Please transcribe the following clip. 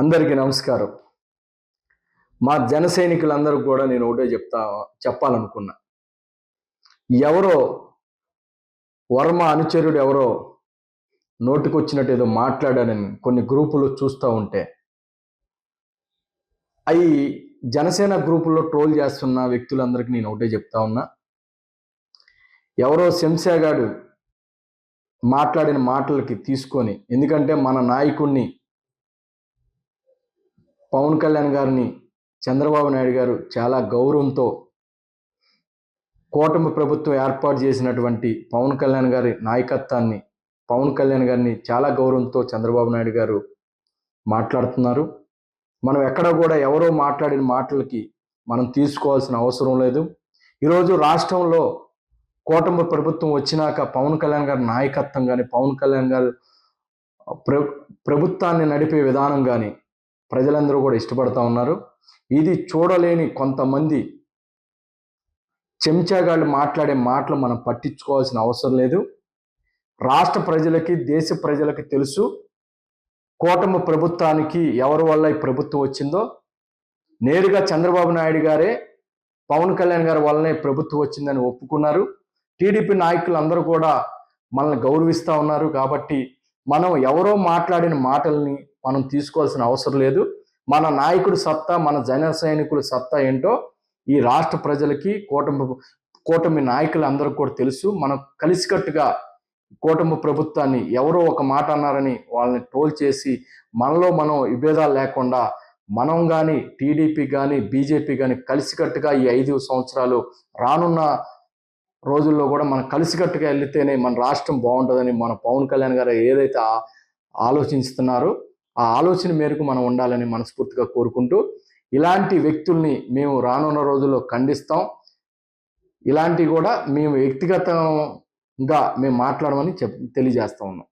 అందరికీ నమస్కారం. మా జన సైనికులందరూ కూడా నేను ఒకటే చెప్తా చెప్పాలనుకున్నా. ఎవరో వర్మ అనుచరుడు ఎవరో నోటికొచ్చినట్టు ఏదో మాట్లాడానని కొన్ని గ్రూపులు చూస్తూ ఉంటే అవి జనసేన గ్రూపుల్లో ట్రోల్ చేస్తున్న వ్యక్తులందరికీ నేను ఒకటే చెప్తా ఉన్నా. ఎవరో శంశాగాడు మాట్లాడిన మాటలకి తీసుకొని ఎందుకంటే మన నాయకుడిని పవన్ కళ్యాణ్ గారిని చంద్రబాబు నాయుడు గారు చాలా గౌరవంతో కూటమి ప్రభుత్వం ఏర్పాటు చేసినటువంటి పవన్ కళ్యాణ్ గారి నాయకత్వాన్ని పవన్ కళ్యాణ్ గారిని చాలా గౌరవంతో చంద్రబాబు నాయుడు గారు మాట్లాడుతున్నారు. మనం ఎక్కడ కూడా ఎవరో మాట్లాడిన మాటలకి మనం తీసుకోవాల్సిన అవసరం లేదు. ఈరోజు రాష్ట్రంలో కూటమి ప్రభుత్వం వచ్చినాక పవన్ కళ్యాణ్ గారి నాయకత్వం కానీ పవన్ కళ్యాణ్ గారు ప్ర ప్రభుత్వాన్ని నడిపే విధానం కానీ ప్రజలందరూ కూడా ఇష్టపడతా ఉన్నారు. ఇది చూడలేని కొంతమంది చెంచాగాళ్ళు మాట్లాడే మాటలు మనం పట్టించుకోవాల్సిన అవసరం లేదు. రాష్ట్ర ప్రజలకి దేశ ప్రజలకి తెలుసు. కూటమి ప్రభుత్వానికి ఎవరి వల్ల ఈ ప్రభుత్వం వచ్చిందో. నేరుగా చంద్రబాబు నాయుడు గారే పవన్ కళ్యాణ్ గారి వల్లనే ప్రభుత్వం వచ్చిందని ఒప్పుకున్నారు. టీడీపీ నాయకులు అందరూ కూడా మనల్ని గౌరవిస్తూ ఉన్నారు. కాబట్టి మనం ఎవరో మాట్లాడిన మాటల్ని మనం తీసుకోవాల్సిన అవసరం లేదు. మన నాయకుడు సత్తా మన జన సైనికుల సత్తా ఏంటో ఈ రాష్ట్ర ప్రజలకి కూటమి కూటమి నాయకులు అందరూ కూడా తెలుసు. మనం కలిసికట్టుగా కూటమి ప్రభుత్వాన్ని ఎవరో ఒక మాట అన్నారని వాళ్ళని ట్రోల్ చేసి మనలో మనం విభేదాలు లేకుండా మనం కానీ టీడీపీ కానీ బీజేపీ కానీ కలిసికట్టుగా ఈ ఐదు సంవత్సరాలు రానున్న రోజుల్లో కూడా మనం కలిసికట్టుగా వెళ్తేనే మన రాష్ట్రం బాగుంటుందని మన పవన్ కళ్యాణ్ గారు ఏదైతే ఆలోచిస్తున్నారో ఆ ఆలోచన మేరకు మనం ఉండాలని మనస్ఫూర్తిగా కోరుకుంటూ ఇలాంటి వ్యక్తుల్ని మేము రానున్న రోజుల్లో ఖండిస్తాం. ఇలాంటివి కూడా మేము వ్యక్తిగతంగా మేము మాట్లాడమని చెప్ తెలియజేస్తా ఉన్నాం.